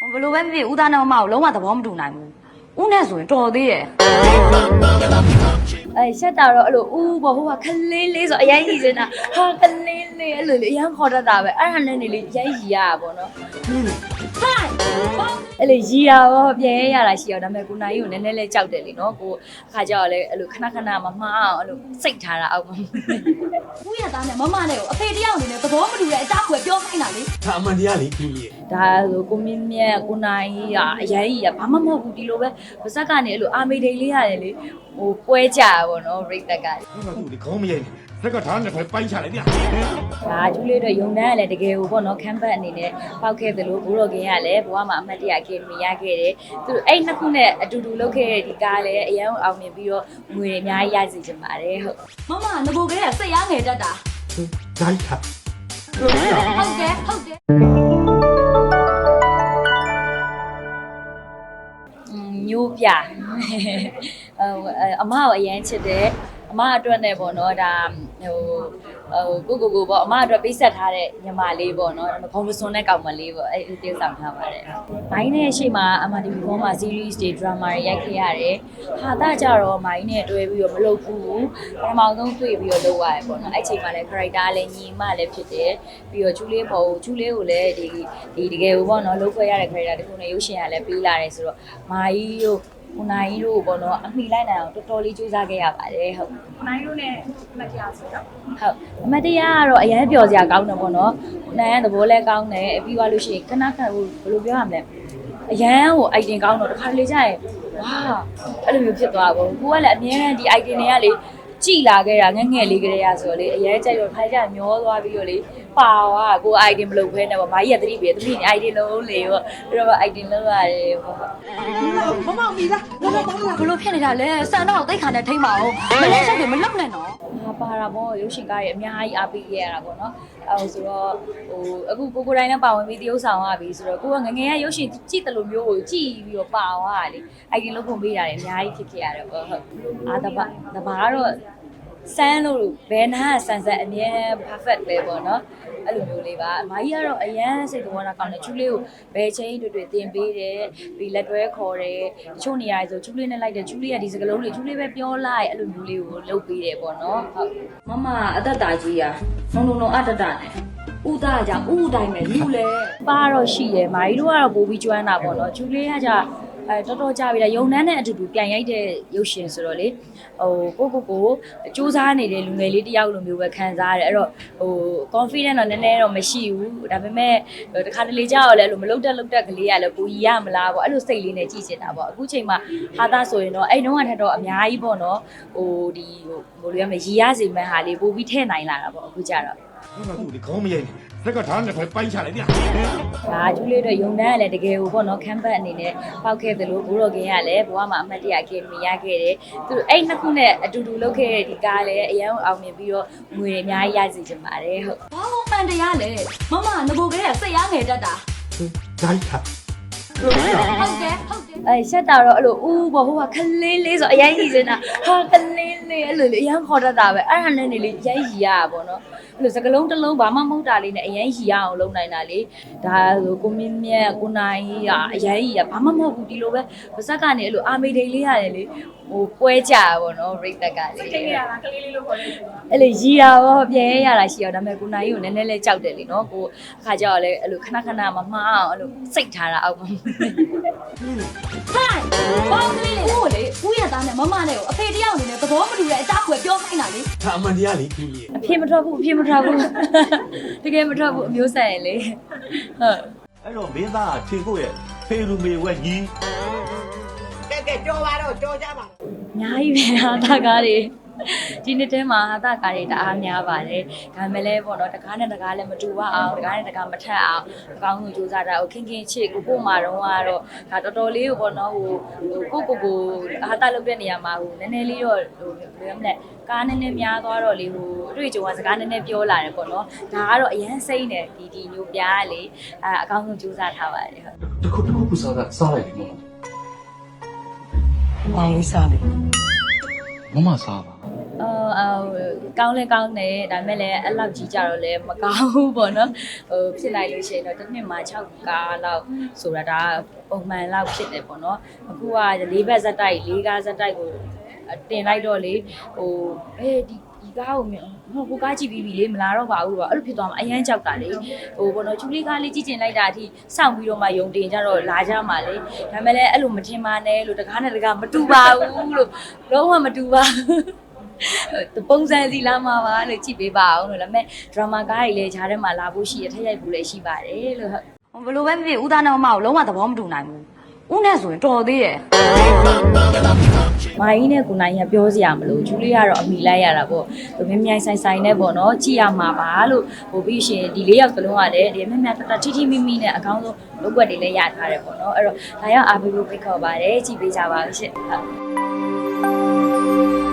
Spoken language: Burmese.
ဘယ်လိုပဲဖြစ်ဖြစ်ဦးသားနဲ့မမကိုလုံးဝသဘောမတူနိုင်ဘူးဦးနဲ့ဆိုရင်တော်သေးတယ်အဲရှက်တာတော့အဲ့လိုဦးဘောဟိုကခလေးလေးဆိုအရင်ကြီးစနေတာဟာခလေးလေးအဲ့လိုလေအရင်ခေါ်တတ်တာပဲအဲ့ဒါနဲ့နေလေရိုက်ရီရတာပေါ့နော် အဲ့လေရီတာရောပြန်ရရတာရှိအောင်ဒါပေမဲ့ကိုနိုင်ကိုနည်းနည်းလေးကြောက်တယ်လीနော်ကိုအခါကျတော့လေအဲ့လိုခဏခဏမမှားအောင်အဲ့လိုစိတ်ထားတာအောက်မှာဦးရဲ့သားနဲ့မမနဲ့ကိုအဖေတယောက်အနေနဲ့သဘောမတူတဲ့အကြောင်းကိုပြောခိုင်းတာလေဒါအမှန်တရားလေခင်ဗျဒါဆိုကိုမြင့်မြတ်ကိုနိုင်ကြီးကအရင်ကြီးကဘာမှမဟုတ်ဘူးဒီလိုပဲပါဇက်ကနေအဲ့လိုအာမေဒိန်လေးရတယ်လေဟိုပွဲကြတာပေါ့နော်ရိတ်တက်ကအဲ့တော့သူဒီခေါင်းမရိုက်နဲ့စက်ကထားနဲ့ပဲပိုင်းချလိုက်ဗျဒါကျူးလေးတို့ယုံတန်းကလည်းတကယ်ကိုပေါ့နော်ခမ်းဘတ်အနေနဲ့ပောက်ခဲ့သလိုဘိုးတော်ကင်းကလည်းဘဝမှာအမှတ်တရအကယ်ဒမီရခဲ့တယ်သူအဲ့နှစ်ခုနဲ့အတူတူလုပ်ခဲ့တဲ့ဒီကားလည်းအရင်အောင်မြင်ပြီးတော့ငွေတွေအများကြီးရစီချင်ပါတယ်ဟုတ်မမငကိုကလေးကစိတ်ရငယ်တတ်တာဒိုက်တာဟုတ်တယ်ဟုတ်တယ်อืมညိုးပြဟိုအမကိုအရင်ချစ်တယ် အမအတွက်နဲ့ပေါ့နော်ဒါဟိုဟိုကိုကိုကိုပေါ့အမအတွက်ပေးဆက်ထားတဲ့ညီမလေးပေါ့နော်ဒါပေမဲ့ခေါင်းမစွန်းတဲ့ကောင်မလေးပေါ့အဲ့ဒီတည်ဆောင်ထားပါတယ်။မိုင်းနဲ့ရှေ့မှာအမတီဗီပေါ်မှာ series တွေ drama တွေရိုက်ခဲ့ရတယ်။ဟာတာကြတော့မိုင်းနဲ့တွဲပြီးတော့မလုပ်ဘူး။ပထမဆုံးတွေ့ပြီးတော့လုပ်ရတယ်ပေါ့နော်။အဲ့ချိန်မှာလည်း character လည်းညီမလည်းဖြစ်တယ်။ပြီးတော့ချူလေးပေါ့ချူလေးကိုလည်းဒီဒီတကယ်ကိုပေါ့နော်လုပ်ခွဲရတဲ့ character တခုနဲ့ရုပ်ရှင်ကလည်းပေးလာတယ်ဆိုတော့မာကြီးတို့ ကိုနိုင်ကြီးတို့ပေါ့နော်အမိလိုက်နိုင်အောင်တော်တော်လေးကြိုးစားခဲ့ရပါတယ်ဟုတ်နိုင်တို့နဲ့မတရားဆိုတော့ဟုတ်အမတ်တရားကတော့အရန်ပျော်စရာကောင်းတယ်ပေါ့နော်။နိုင်ရသဘောလဲကောင်းတယ်ပြီးသွားလို့ရှိရင်ခဏခဏဟိုဘယ်လိုပြောရမလဲ။အရန်ဟို item ကောင်းတော့တစ်ခါတလေကြာရင်ဝါအဲ့လိုမျိုးဖြစ်သွားဘူး။ကိုကလည်းအမြဲတမ်းဒီ item တွေကလေကြည်လာခဲ့တာငယ်ငယ်လေးကလေးရဆိုတော့လေအရင်ကြိုက်တော့ခိုင်းကြမျောသွားပြီးတော့လေ ပါသွားကို item မလုပ်ခဲနဲ့ပေါ့မာကြီးကတတိပြေတတိနေ item လုံးလေပေါ့ပြီးတော့ item လုံးရတယ်ပေါ့မမမီလားမမမဘလို့ဖြစ်နေတာလဲစံတော့တိတ်ခါနဲ့ထိမ့်ပါအောင်မလဲချက်တွေမလုပ်နဲ့နော်ဟာပါတာပေါ့ရုပ်ရှင်ကားတွေအများကြီးအားပေးခဲ့ရတာပေါ့နော်အဲဟိုဆိုတော့ဟိုအခုကိုကိုတိုင်းနဲ့ပါဝင်ပြီးတရုပ်ဆောင်ရပြီဆိုတော့ကိုကငငယ်ကရုပ်ရှင်ကြည့်တယ်လို့မျိုးကိုကြည့်ပြီးတော့ပါသွားတာလေအဲ့ဒီလုံးပုံပေးတာတွေအများကြီးဖြစ်ခဲ့ရတယ်ပေါ့ဟုတ်အာတပတ်တပါကတော့ စမ်းလို့ဘယ်နာဆန်ဆန်အမြဲ perfect ပဲပေါ့နော်အဲ့လိုမျိုးလေးပါအမကြီးကတော့အရန်စိတ်တော်တာကောင်းတယ်ချူလေးကိုဘယ်ချင်းတွေ့တွေ့တင်ပေးတယ်ပြီးလက်တွဲခေါ်တယ်တချို့နေရာတွေဆိုချူလေးနဲ့လိုက်တယ်ချူလေးကဒီစကလုံးတွေချူလေးပဲပြောလိုက်အဲ့လိုမျိုးလေးကိုလုပ်ပေးတယ်ပေါ့နော်ဟုတ်မမအသက်တာကြီးอ่ะနုံနုံနုံအတတနဲ့ဦးသားကြောင့်ဦးတိုင်းပဲလူလဲပါတော့ရှိတယ်မာကြီးတို့ကတော့ပို့ပြီးကျွမ်းတာပေါ့နော်ဂျူလေးကကြ အဲတော်တော်ကြာပြီလားယုံနှန်းနဲ့အတူတူပြန်ရိုက်တဲ့ရုပ်ရှင်ဆိုတော့လေဟိုကိုကိုကိုစူးစမ်းနေတဲ့လူငယ်လေးတယောက်လိုမျိုးပဲခံစားရတယ်အဲ့တော့ဟို confident တော့နည်းနည်းတော့မရှိဘူးဒါပေမဲ့တခါတလေကြာတော့လည်းအဲ့လိုမလုတ်တက်လုတ်တက်ကလေးကလည်းပူကြီးရမလားပေါ့အဲ့လိုစိတ်လေးနဲ့ကြည့်ချင်တာပေါ့အခုချိန်မှာဟာသားဆိုရင်တော့အဲ့တုန်းကထက်တော့အများကြီးပေါ့နော်ဟိုဒီဟိုဘယ်လိုရမလဲရီရစီမဲ့ဟာလေးပို့ပြီးထည့်နိုင်လာတာပေါ့အခုကျတော့အဲ့တော့သူဒီခေါင်းမရိုက်နဲ့ စက်ကထားနဲ့ပဲပိုင်းချလိုက်ဗျဒါကျူးလေးတို့ယုံတန်းကလည်းတကယ်ကိုပေါ့နော်ခမ်းဘတ်အနေနဲ့ပောက်ခဲ့သလိုဘိုးတော်ကင်းကလည်းဘဝမှာအမှတ်တရအကယ်ဒမီရခဲ့တယ်သူအဲ့နှစ်ခုနဲ့အတူတူလုပ်ခဲ့တဲ့ဒီကားလည်းအရင်အောင်မြင်ပြီးတော့ငွေတွေအများကြီးရစီချင်ပါတယ်ဟုတ်ဘာလို့ပန်တရားလဲမမငကိုကလေးကစိတ်ရငယ်တတ်တာဒိုက်တာ ဟုတ်တယ်ဟုတ်တယ်အဲရှက်တာတော့အဲ့လိုဦးဘောဟိုကခလေးလေးဆိုအရင်ကြီးစနေတာဟာခလေးလေးအဲ့လိုလေအရင်ခေါ်တတ်တာပဲအဲ့ဒါနဲ့နေလေရိုက်ရီရတာပေါ့နော်အဲ့လိုစကလုံးတစ်လုံးဘာမှမဟုတ်တာလေးနဲ့အရင်ရီရအောင်လုပ်နိုင်တာလေဒါဆိုကိုမြင့်မြတ်ကိုနိုင်ကြီးကအရင်ကြီးကဘာမှမဟုတ်ဘူးဒီလိုပဲပါဇက်ကနေအဲ့လိုအာမေဒိန်လေးရတယ်လေဟိုပွဲကြတာပေါ့နော်ရိတ်တက်ကလေချိန်ရတာကလေးလေးလို့ခေါ်တယ်ဆိုတော့အဲ့လေရီတာရောပြန်ရရတာရှိအောင်ဒါပေမဲ့ကိုနိုင်ကြီးကိုနည်းနည်းလေးကြောက်တယ်လीနော်ကိုအခါကျတော့လေအဲ့လိုခဏခဏမမှားအောင်အဲ့လိုစိတ်ထားတာအောက်မှာဟိုင်ဘောင်းကလေးဦးကိုလေဦးရဲ့သားနဲ့မမနဲ့ကိုအဖေတယောက်အနေနဲ့သဘောမတူတဲ့အကြောင်းကိုပြောခိုင်းတာလေဒါအမှန်တရားလေခင်ဗျအဖြစ်မထွက်ဘူးအဖြစ်မထွက်ဘူးတကယ်မထွက်ဘူးအမျိုးဆန်ရင်လေဟုတ်အဲ့တော့မင်းသားကထင်ကိုရဲ့ဖေလူမေဝက်ကြီးကဲကဲကြောပါတော့ကြောကြပါအများကြီးပဲဟာတာကားတွေ ဒီနှစ်ထဲမှာဟာတာကားတွေတအားများပါတယ်ဒါပေမဲ့လည်းပေါ့နော်တကားနဲ့တကားလည်းမတူပါအောင်တကားနဲ့တကားမထက်အောင်အကောင်းဆုံးကြိုးစားတာကိုခင်ခင်ချစ်ကိုပို့မှာတော့ကတော့ဒါတော်တော်လေးကိုပေါ့နော်ဟိုဟိုကိုကိုကိုဟာတာလုပ်တဲ့နေရာမှာဟိုနည်းနည်းလေးတော့ဟိုဘယ်လိုမလဲကားနည်းနည်းများသွားတော့လေဟိုအတွေ့အကြုံကစကားနည်းနည်းပြောလာတယ်ပေါ့နော်ဒါကတော့အရန်စိမ့်တယ်ဒီဒီညိုပြားကလေအဲအကောင်းဆုံးကြိုးစားထားပါတယ်ဟုတ်တခုတခုပူစားတာစားလိုက်တယ်မ။မောင်လေးစားလေမမမစားပါ အော်အော်ကောင်းလဲကောင်းတယ်ဒါပေမဲ့လည်းအဲ့လောက်ကြီးကြတော့လည်းမကောင်းဘူးပေါ့နော်ဟိုဖြစ်လိုက်လို့ရှိရင်တော့တစ်နှစ်မှာ6ကားလောက်ဆိုတာဒါပုံမှန်လောက်ဖြစ်တယ်ပေါ့နော်အခုက၄ဘက်ဇက်တိုက်၄ကားဇက်တိုက်ကိုတင်လိုက်တော့လေဟိုအေးဒီဒီကားကိုမြင်ဟိုကိုကားကြည့်ပြီးပြီလေမလာတော့ပါဘူးပေါ့အဲ့လိုဖြစ်သွားမှအရန်ကြောက်တာလေဟိုဘောနော်ချူလေးကားလေးကြည့်ကျင်လိုက်တာအထိစောင့်ပြီးတော့မှယုံတင်ကြတော့လာကြမှာလေဒါပေမဲ့လည်းအဲ့လိုမထင်ပါနဲ့လို့တကားနဲ့တကားမတူပါဘူးလို့လုံးဝမတူပါဘူး ပုံစံစီလာမှာပါလို့ကြည့်ပေးပါအောင်လို့ဒါပေမဲ့ဒရမာကားကြီးလည်းဂျားထဲမှာလာဖို့ရှိရထက်ရိုက်ဖို့လည်းရှိပါတယ်လို့ဟုတ်ဘလို့ပဲဖြစ်ဖြစ်ဦးသားနဲ့မမကိုလုံးဝသဘောမတူနိုင်ဘူးဦးနဲ့ဆိုရင်တော်သေးတယ်မိုင်းနဲ့ကိုနိုင်ရပြောစရာမလိုဂျူလီကတော့အမိလိုက်ရတာပေါ့သူမြမြိုင်ဆိုင်ဆိုင်နဲ့ပေါ့နော်ကြည့်ရမှာပါလို့ဟိုပြီးရှင်ဒီလေးယောက်သလုံးကလည်းဒီမြမြတတထိထိမိမိနဲ့အကောင်းဆုံးလုပ်ွက်တွေလည်းရထားတယ်ပေါ့နော်အဲ့တော့ဒါရောက်အားပေးဖို့ဖိတ်ခေါ်ပါတယ်ကြည့်ပေးကြပါဦးရှင့်ဟုတ်